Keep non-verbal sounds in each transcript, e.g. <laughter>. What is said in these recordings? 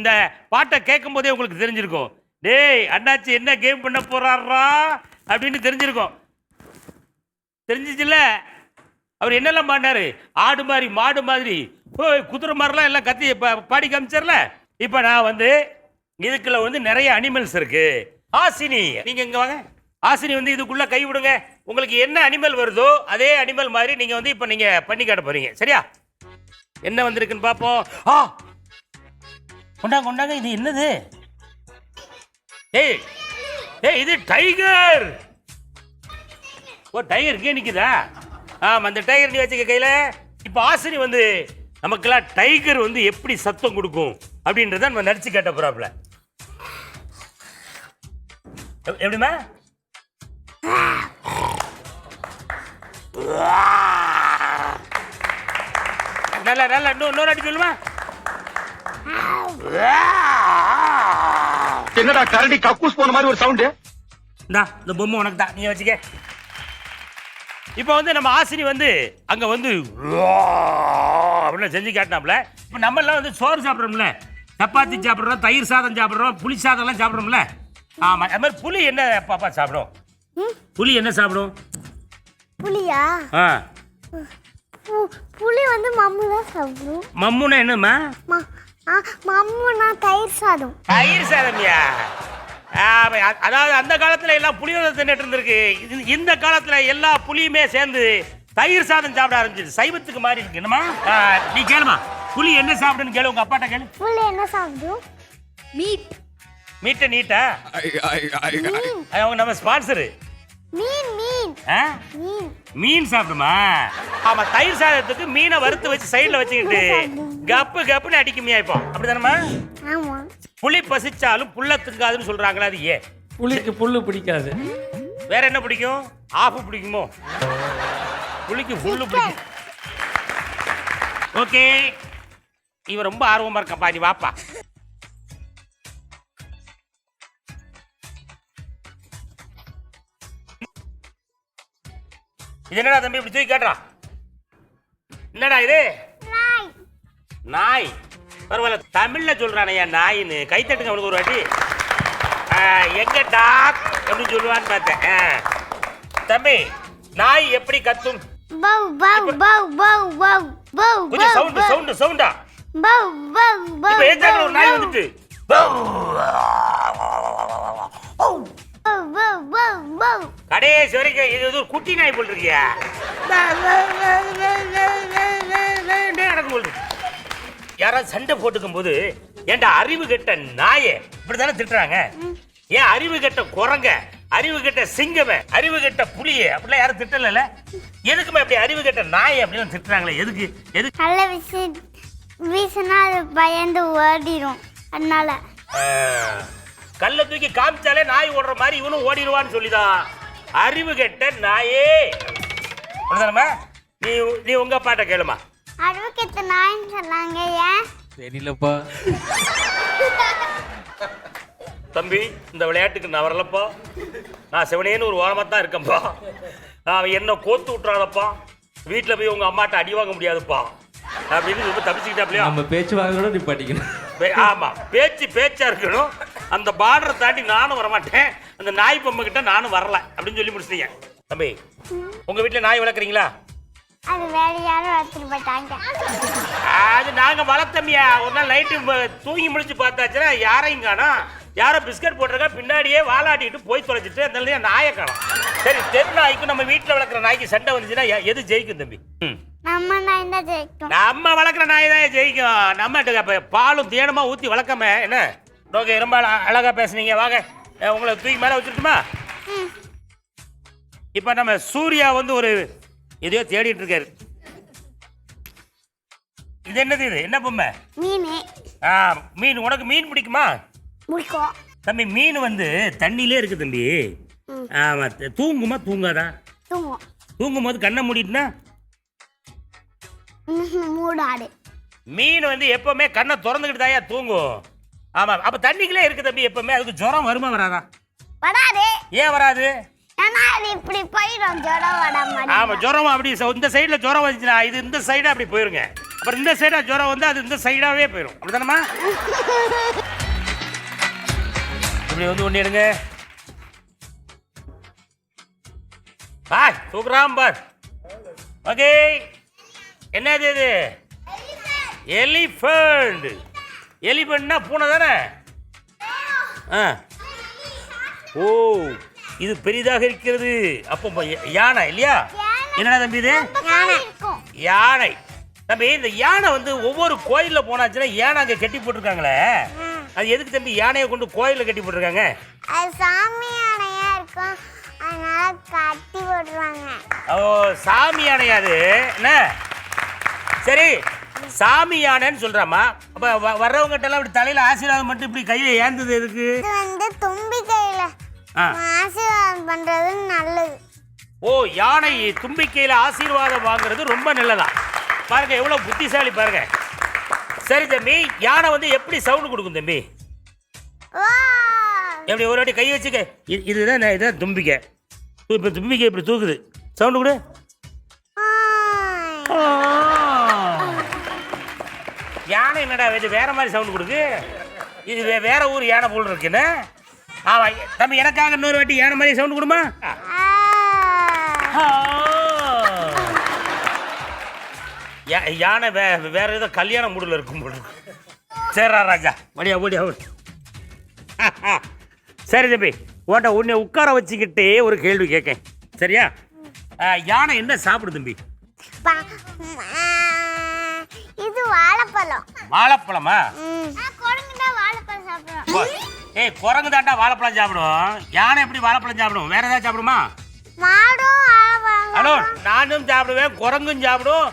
இந்த பாட்டை கேட்கும் போதே உங்களுக்கு தெரிஞ்சிருக்கும். டேய் அண்ணாச்சி என்ன கேம் பண்ண போறாரா அப்படின்னு தெரிஞ்சிருக்கும். தெரிஞ்சிச்சுல்ல? அவர் என்னெல்லாம் பாடினாரு ஆடு மாதிரி மாடு மாதிரி. ஓய் குதிரை மாதிரிலாம் எல்லாம் கத்தி பாடி காமிச்சார்ல? இப்போ நான் வந்து இதுக்குள்ள வந்து நிறைய அனிமல்ஸ் இருக்கு. ஆசினி. நீங்க இங்க வாங்க. ஆசினி வந்து இதுக்குள்ள கை விடுங்க. உங்களுக்கு என்ன அனிமல் வருதோ அதே அனிமல் மாதிரி நீங்க வந்து இப்போ நீங்க பண்ணி காட்ட போறீங்க. சரியா? என்ன வந்திருக்குன்னு பார்ப்போம் ஆ கொண்டாங்க கொண்டாங்க இது என்னது? ஏய் ஏய் இது டைகர். ஓ டைகர் கே நிற்குதா ஆமாம் அந்த டைகர் நீ வச்சுக்க கையில். இப்போ ஆசினி வந்து நமக்கெல்லாம் டைகர் வந்து எப்படி சத்தம் கொடுக்கும் அப்படின்றத நம்ம நடிச்சு கேட்ட போறாப்புல. எப்படிமா எப்படிம்மா? நல்லா நல்லா இன்னொரு அடி சொல்லுமா? என்னடா கரடி கக்கூஸ் போன மாதிரி ஒரு சவுண்டு இந்தா இந்த பொம்மை உனக்கு தான் நீ வச்சுக்க. இப்போ வந்து நம்ம ஆசினி வந்து அங்கே வந்து அப்படின்னு செஞ்சு காட்டினாப்புல. இப்போ நம்மெல்லாம் வந்து சோறு சாப்பிட்றோம்ல. சப்பாத்தி சாப்பிட்றோம் தயிர் சாதம் சாப்பிட்றோம் புளி சாதம்லாம் சாப்பிட்றோம்ல. ஆமாம் அது மாதிரி புளி என்ன பாப்பா சாப்பிடும்? புளி என்ன சாப்பிடும்? புளியா? ஆ. புளி வந்து மம்மு தான் சாப்பிடும். மம்முன்னா என்னம்மா? மம்முனா தயிர் சாதம். தயிர் சாதம்யா? அதாவது அந்த காலத்துல எல்லாம் புளியோதரை தின்னுட்டு இருந்திருக்கு. இது- இந்த காலத்துல எல்லா புளியுமே சேர்ந்து தயிர் சாதம் சாப்பிட ஆரம்பிச்சிது சைவத்துக்கு மாறி இருக்கு. என்னமா நீ கேளுமா புளி என்ன சாப்பிடுன்னு கேளு உங்க அப்பாட்ட கேளு. புளி என்ன சாப்பிடும்? மீட். மீட்டை நீட்டா? அவங்க நம்ம ஸ்பான்சரு. மீன் மீன். மீன். மீன் சாப்பிடுமா? ஆமா தயிர் சாதத்துக்கு மீனை வறுத்து வச்சு சைடுல வச்சுக்கிட்டு கப்பு கப்புன்னு அடிக்குமியா இப்போ. அப்படிதானம்மா? ஆமா. புளி பசிச்சாலும் புள்ள திங்காதுன்னு சொல்றாங்களா அது ஏன்? புளிக்கு புல்லு பிடிக்காது. வேற என்ன பிடிக்கும்? ஆஃப் பிடிக்குமோ? புளிக்கு புல்லு பிடிக்கும். ஓகே. இவன் ரொம்ப ஆர்வமா இருக்கப்பா நீ வாப்பா. இது என்னடா தம்பி இப்படி தூக்கி காட்டுறான்? என்னடா இது? நாய். நாய்? பரவாயில்ல. தமிழ்ல சொல்றானே நாயின்னு? கைத்தட்டுங்க அவனுக்கு ஒரு வாட்டி. ஆ, எங்க டாக் அப்படின்னு சொல்லுவான்னு பார்த்தேன். ஆ. தம்பி நாய் எப்படி கத்தும்? பவ் பவ் பவ் பவ் பவ் பவ் கொஞ்சம் சவுண்டு சவுண்டு சவுண்டா? பவ் பவ் பவ் இப்ப ஏத்தாக்குல ஒரு நாய் வந்துட்டு. பவ் கடைசி வரைக்கும் இது ஒரு குட்டி நாய் போல் இருக்கியா? நடக்கும் போல். யாராவது சண்டை போட்டுக்கும் போது ஏன்டா அறிவு கெட்ட நாயே இப்படித்தானே திட்டுறாங்க? ஏன் அறிவு கெட்ட குரங்க அறிவு கெட்ட சிங்கமே அறிவு கெட்ட புலியே அப்படிலாம் யாரும் திட்டல எதுக்குமே அப்படி அறிவு கெட்ட நாயை அப்படின்னு திட்டுறாங்களே எதுக்கு எதுக்கு? நல்ல விஷயம் வீசினா அது பயந்து ஓடிடும் அதனால. கல்லை தூக்கி காமிச்சாலே நாய் ஓடுற மாதிரி இவனும் ஓடிடுவான்னு சொல்லிதான் அறிவு கெட்ட நாயே. அப்படிதானம்மா நீ நீ உங்க பாட்டை கேளுமா. அறுபக்கெட்டு நாயின்னு சொன்னாங்க ஏன்? தெரியலப்பா. தம்பி இந்த விளையாட்டுக்கு நான் வரலப்பா. நான் சிவனேன்னு ஒரு ஓரமாக தான் இருக்கேன்ப்பா. அவன் என்ன கோத்து விட்றானப்பா வீட்டில் போய் உங்கள் அம்மாட்ட அடி வாங்க முடியாதுப்பா. அப்படின்னு ரொம்ப தப்பிச்சுக்கிட்டாப்லையா நம்ம பேச்சு வாங்குறோட நீ படிக்கணும். பே- ஆமா. பேச்சு பேச்சா இருக்கணும். அந்த பார்டரை தாண்டி நானும் வரமாட்டேன். அந்த நாய் பொம்மை கிட்ட நானும் வரல அப்படின்னு சொல்லி முடிச்சிட்டீங்க. தம்பி உங்க வீட்டில் நாய் வளர்க்குறீங்களா? அது வேற யாரும் எடுத்துட்டு போயிட்டாங்க அது நாங்க வளர்த்தமியா. ஒரு நாள் நைட்டு தூங்கி முடிச்சு பார்த்தாச்சுன்னா யாரையும் காணோம். யாரோ பிஸ்கட் போட்டிருக்கா பின்னாடியே வாலாட்டிட்டு போய் தொலைச்சிட்டு அதனால நாயை காணோம். சரி தெரு நாய்க்கும் நம்ம வீட்டில் வளர்க்குற நாய்க்கு சண்டை வந்துச்சுன்னா எது ஜெயிக்கும் தம்பி? ம். நம்ம நாய் தான் ஜெயிக்கும். நம்ம வளர்க்குற நாய் தான் ஜெயிக்கும். நம்ம பாலும் தேனுமா ஊற்றி வளர்க்காம என்ன? ஓகே ரொம்ப அழ- அழகா பேசுனீங்க. வாங்க. உங்களை தூக்கி மேலே வச்சுட்டுமா இப்போ நம்ம சூர்யா வந்து ஒரு எதையோ தேடிட்டு இருக்காரு. இது என்னது இது? என்ன பொம்மை? மீன். ஆ மீன். உனக்கு மீன் பிடிக்குமா? முடிக்கும் தம்பி மீன் வந்து தண்ணியிலே இருக்கு தம்பி. ம். ஆமா த- தூங்குமா? தூங்காதா? தூங்கும் தூங்கும் போது கண்ணை மூடிட்டுனா? மூடாடு. மீன் வந்து எப்பவுமே கண்ணை திறந்துக்கிட்டு தாயா தூங்கும். ஆமா அப்ப தண்ணிக்குள்ளே இருக்கு தம்பி எப்பவுமே அதுக்கு ஜுரம் வருமா வராதா? வராது. ஏன் வராது? இப்படி போயிடும் ஜுரம் வர ஆமா ஜுரம் அப்படி இந்த சைடுல ஜுரம் வந்துச்சுன்னா இது இந்த சைடு அப்படி போயிருங்க. அப்புறம் இந்த சைடா ஜுரம் வந்து அது இந்த சைடாவே போயிடும் அப்படிதானம்மா இப்படி வந்து ஒன்று எடுங்க. பாய் பார். ஓகே என்னது இது? எலிஃபண்ட். எலிஃபண்ட்னா பூனை தானே? ஆ. ஓ இது பெரிதாக இருக்கிறது. அப்போ யானை இல்லையா? என்னடா தம்பி இது? யானை. தம்பி இந்த யானை வந்து ஒவ்வொரு கோயிலில் போனாச்சுன்னா யானை அங்கே கட்டி போட்டிருக்காங்களே? அது எதுக்கு தம்பி யானையை கொண்டு கோயிலில் கட்டி போட்டிருக்காங்க? ஓ சாமி யானையா அது? என்ன? சரி சாமி யானைன்னு சொல்கிறாமா அப்போ வர்றவங்ககிட்ட எல்லாம் இப்படி தலையில் ஆசீர்வாதம் மட்டும் இப்படி கையில் ஏந்தது எதுக்கு? வந்து தும்பிக்கையில ஆசீர்வாதம் பண்றது நல்லது. ஓ யானை தும்பிக்கையில் ஆசீர்வாதம் வாங்குறது ரொம்ப நல்லதா? பாருங்க எவ்வளோ புத்திசாலி பாருங்க. சரி தம்பி யானை வந்து எப்படி சவுண்டு கொடுக்கும் தம்பி? எப்படி ஒரு வாட்டி கை வச்சுக்க. இது இதுதான் இதான் தும்பிக்கை. இப்போ தும்பிக்கை இப்படி தூக்குது. சவுண்டு கொடு. யானை என்னடா இது? வேற மாதிரி சவுண்டு கொடுக்கு. இது வே- வேற ஊர் யானை போல் இருக்குன்னு ஆமா தம்பி எனக்காக இன்னொரு வாட்டி யானை மாதிரி சவுண்டு கொடுமா? ஆ. யா- யானை வே வேற ஏதோ கல்யாண மூடில் இருக்கும் போல இருக்கு. சரிடா ராஜா. வடியா ஓடியா ஓடி. சரி தம்பி. உன்ட்ட உன்னை உட்கார வச்சுக்கிட்டே ஒரு கேள்வி கேட்கேன். சரியா? ஆ, யானை என்ன சாப்பிடு தம்பி? வாழைப்பழம். வாழைப்பழமா? ஏய் குரங்கு தாண்டா வாழைப்பழம் சாப்பிடும் யானை எப்படி வாழைப்பழம் சாப்பிடும்? வேற ஏதாவது சாப்பிடுமா? ஹலோ நானும் சாப்பிடுவேன் குரங்கும் சாப்பிடும்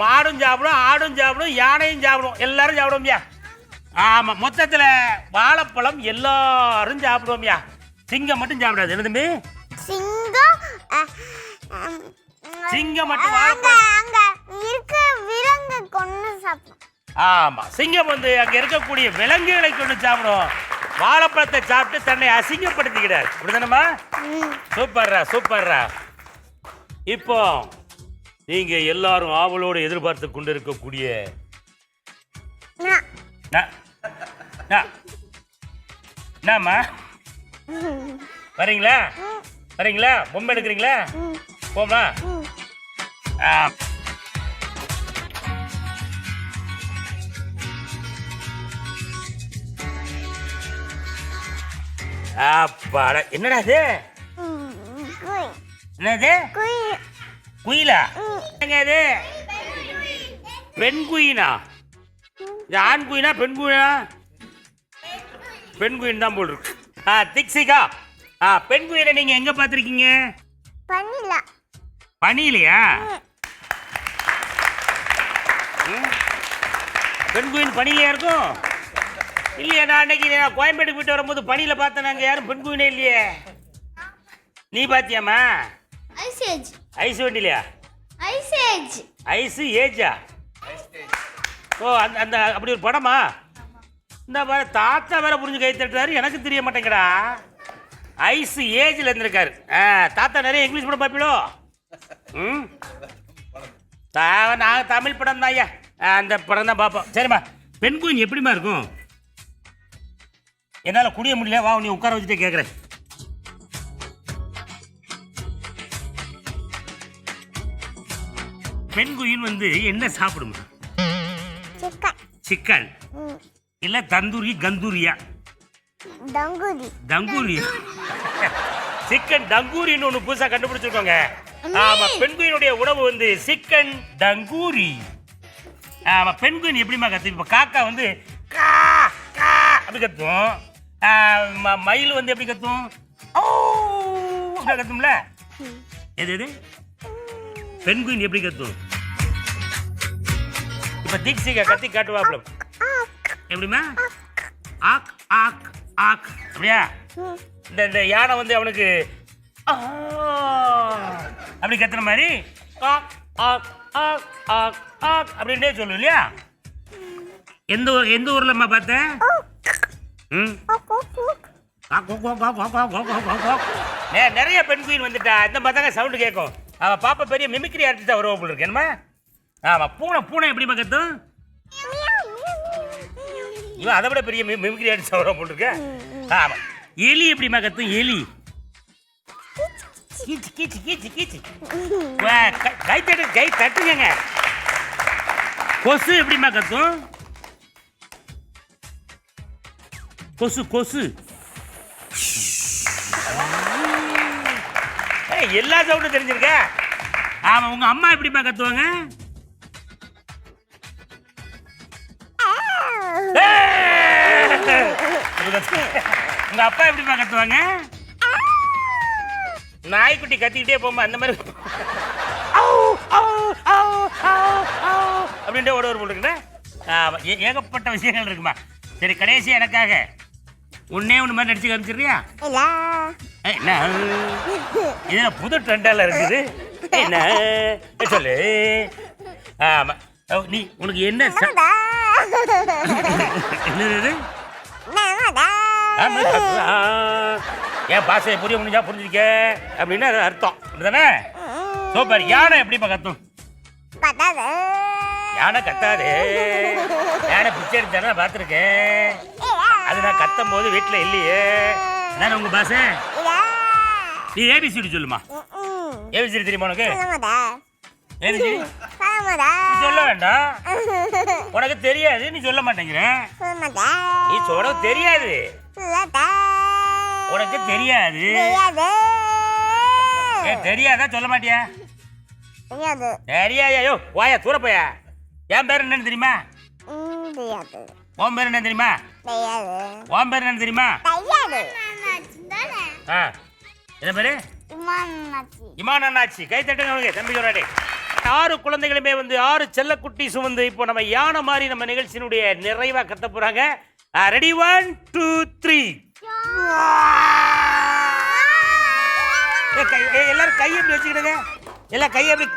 மாடும் சாப்பிடும் ஆடும் சாப்பிடும் யானையும் சாப்பிடும். எல்லாரும் சாப்பிடுவோம்யா ஆமா மொத்தத்துல வாழைப்பழம் எல்லாரும் சாப்பிடுவோம்யா சிங்கம் மட்டும் சாப்பிடாது என்ன தம்பி? சிங்கம் சிங்கம் மட்டும் வாழைப்பழம். அங்க இருக்க விலங்கு கொண்டு சாப்பிடும் ஆமா. சிங்கம் வந்து அங்க இருக்கக்கூடிய விலங்குகளை கொண்டு சாப்பிடும். வாழைப்பழத்தை சாப்பிட்டு தன்னை அசிங்கப்படுத்திக்கிறார் அப்படிதானம்மா சூப்பர்ரா சூப்பர்ரா. இப்போ நீங்க எல்லாரும் ஆவலோடு எதிர்பார்த்து கொண்டிருக்கக்கூடிய நான் நா- நா- என்னம்மா? வரீங்களா? வரீங்களா? பொம்மை எடுக்கிறீங்களா? போமா ஆ. அப்பாடா என்னடா இது? என்னது? குய் குயிலா? என்னங்க இது? பெண் குயினா? இது ஆண் குயினா பெண் குயினா? பெண் குயின் தான் போல் இருக்கு ஆ திக்ஸிகா ஆ பெண் குயினை நீங்க எங்க பார்த்துருக்கீங்க? பண்ணிடலாம் பனியிலையா ம்? பெண் குயின் பனியிலையா இருக்கும்? இல்லையா நான் அன்னைக்கு நான் கோயம்பேடு போயிட்டு வரும்போது பனியில பார்த்தேன். நாங்கள் யாரும் பெண் குயினே இல்லையே. நீ பாத்தியாம்மா? ஐசேஜ். ஐஸ் வண்டிலையா ஐசேஜ். ஐஸு ஏஜா? ஓ அந்த அந்த அப்படி ஒரு படமா? இந்த வேற தாத்தா வேற புரிஞ்சு கை தட்டுறாரு. எனக்கு தெரிய மாட்டேங்கிறா ஐஸ் ஏஜில் இருந்திருக்காரு. ஆ தாத்தா நிறைய இங்கிலீஷ் படம் பார்ப்பீங்களோ ம்? தா- நான் தமிழ் படம் தான் ஐயா அந்த படம் தான் பார்ப்போம் சரிம்மா. பெண் குயின் எப்படிம்மா இருக்கும்? என்னால் குடிய முடியல. வா நீ உட்கார வச்சுட்டே கேட்குறேன் பெண் குயின் வந்து என்ன சாப்பிடுமா? சிக்கன். இல்ல தந்தூரி கந்தூரியா? தங்கூரியா சிக்கன் டங்கூரின்னு ஒன்று புதுசாக கண்டுபிடிச்சிருக்கோங்க. ஆமா பெண்குயினுடைய உணவு வந்து சிக்கன் டங்கூரி ஆமா பெண்குயின் எப்படிமா கத்து இப்போ காக்கா வந்து கா கா அப்படி கத்தும். ஆ, ம- மயில் வந்து எப்படி கத்தும்? ஓ கத்தும்ல? எது எது? பெண்குயின் எப்படி கத்தும்? இப்போ தீக்ஷிகா கத்தி காட்டுவாப்ல எப்படிமா ஆக் ஆக் ஆக். அப்படியா? இந்த இந்த யானை வந்து அவனுக்கு அப்படி கத்துற மாதிரி ஆக் ஆக் ஆக் ஆக் ஆக் அப்படின்னே சொல்லு இல்லையா? எந்த ஊர் எந்த ஊர்லம்மா பார்த்தேன் நிறைய பெண் குயின் வந்துட்டா. இந்த மாதிரி தாங்க சவுண்டு கேட்கும் அவன் பாப்பா பெரிய மிமிக்ரி ஆர்டிஸ்டாக வருவா போல இருக்கு. என்னம்மா? ஆமா பூனை பூனை எப்படிமா கத்தும்? இவன் அதை விட பெரிய மிமிக்ரி அடிச்சு வர இருக்கு. ஆமா. எலி எப்படிமா கத்தும்? எலி. கீச்சு கீச்சு கீச்சு கீச்சு. கை- கை தட்டு கை தட்டுங்க. கொசு எப்படிமா கத்தும்? கொசு கொசு. ஏய், எல்லா சவுண்டும் தெரிஞ்சிருக்க? ஆமா உங்க அம்மா எப்படிமா கத்துவாங்க? ஏய்! உங்க அப்பா எப்படிமா கத்துவாங்க? நாய்க்குட்டி கத்திக்கிட்டே போமா அந்த மாதிரி ஆவ், ஆவ், ஆவ், ஆவ், ஆவ் அப்படின்ட்டு ஒரு ஆமா ஏ- ஏகப்பட்ட விஷயங்கள் இருக்குமா? சரி கடைசி எனக்காக. உன்னே ஒன்று மாதிரி நடிச்சு காமிச்சிடுறியா? என்ன? இதுல புது ட்ரெண்டால இருக்குது? என்ன? சொல்லு. ஆமா. நீ உனக்கு என்ன என்னது. என் பாசையை புரிய முடிஞ்சா புரிஞ்சுக்க. அப்படின்னு அது அர்த்தம். அப்படிதானே? சூப்பர் யானை எப்படிப்பா கத்தும்? யானை கத்தாது. யானை பிச்சை எடுத்தானே பார்த்துருக்கேன். அது நான் கத்தும் போது வீட்டில் இல்லையே. அதானே உங்க பாசை நீ ஏபிசிடி சொல்லுமா. ஏபிசிடி தெரியுமா உனக்கு? ஏபிசிடி சொல்ல வேண்டாம். உனக்கு தெரியாது நீ சொல்ல மாட்டேங்கிற. நீ சொல்ல தெரியாது. உனக்கு தெரியாது. ஏ தெரியாதா சொல்ல மாட்டியா? தெரியாது. ஐயோ வாயா தூர போயா என் பேர் என்னன்னு தெரியுமா? உன் பேர் என்ன தெரியுமா? உன் பேர் என்ன தெரியுமா? ஆ என்ன பேரு? இமான் அண்ணாச்சி. கை தட்டுங்க அவனுக்கு தம்பி சொல்றாடே ஆறு குழந்தைகளுமே வந்து ஆறு செல்ல குட்டீஸும் வந்து இப்போ நம்ம யானை மாதிரி நம்ம நிகழ்ச்சியினுடைய நிறைவா கத்த போறாங்க. ரெடி ஒன் டூ த்ரீ எல்லாரும் கையை அப்படி வச்சுக்கிடுங்க? எல்லாம் கையை அப்படி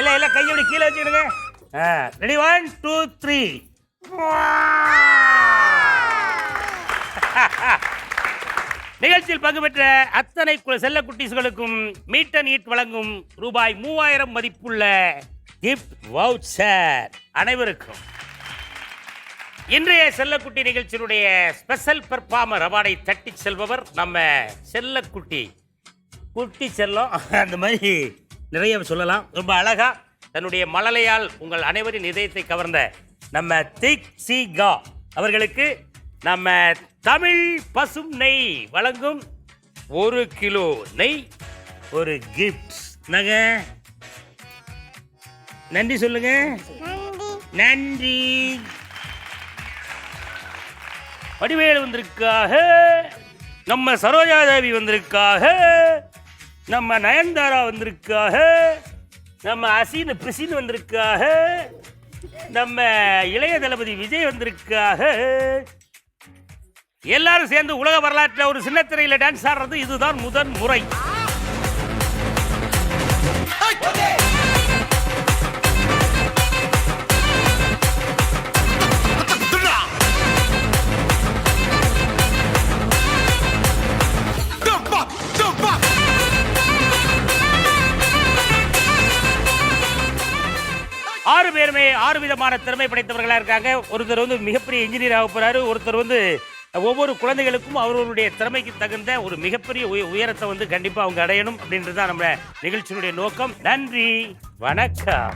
எல்லாம் எல்லாம் கையை அப்படி கீழே வச்சுக்கிடுங்க? ரெடி ஒன் டூ த்ரீ <laughs> நிகழ்ச்சியில் பங்கு பெற்ற அத்தனை கு- செல்ல குட்டீஸ்களுக்கும் மீட் அண்ட் ஈட் வழங்கும் ரூபாய் மூவாயிரம் மதிப்புள்ள கிஃப்ட் வவுச்சர் அனைவருக்கும். இன்றைய செல்லக்குட்டி நிகழ்ச்சியினுடைய ஸ்பெஷல் பெர்ஃபார்மர் அவார்டை தட்டி செல்பவர் நம்ம செல்லக்குட்டி குட்டி. செல்லம் <laughs> அந்த மாதிரி நிறைய சொல்லலாம். ரொம்ப அழகா தன்னுடைய மழலையால் உங்கள் அனைவரின் இதயத்தை கவர்ந்த நம்ம திக் சி கா அவர்களுக்கு நம்ம தமிழ் பசும் நெய் வழங்கும் ஒரு கிலோ நெய் ஒரு கிஃப்ட் நக நன்றி சொல்லுங்க. நன்றி. வடிவேல் வந்திருக்காக நம்ம சரோஜாதேவி வந்திருக்காக நம்ம நயன்தாரா வந்திருக்காக நம்ம அசீன் பிரிசின் வந்திருக்காக நம்ம இளைய தளபதி விஜய் வந்திருக்காக எல்லாரும் சேர்ந்து உலக வரலாற்றில் ஒரு சின்னத்திரையில் டான்ஸ் ஆடுறது இதுதான் முதன் முறை. ஆறு பேருமே ஆறு விதமான திறமை படைத்தவர்களாக இருக்காங்க. ஒருத்தர் வந்து மிகப்பெரிய இன்ஜினியர் ஆக போறாரு ஒருத்தர் வந்து ஒவ்வொரு குழந்தைகளுக்கும் அவர்களுடைய திறமைக்கு தகுந்த ஒரு மிகப்பெரிய உயரத்தை வந்து கண்டிப்பாக அவங்க அடையணும் அப்படின்றது தான் நம்ம நிகழ்ச்சியினுடைய நோக்கம். நன்றி. வணக்கம்.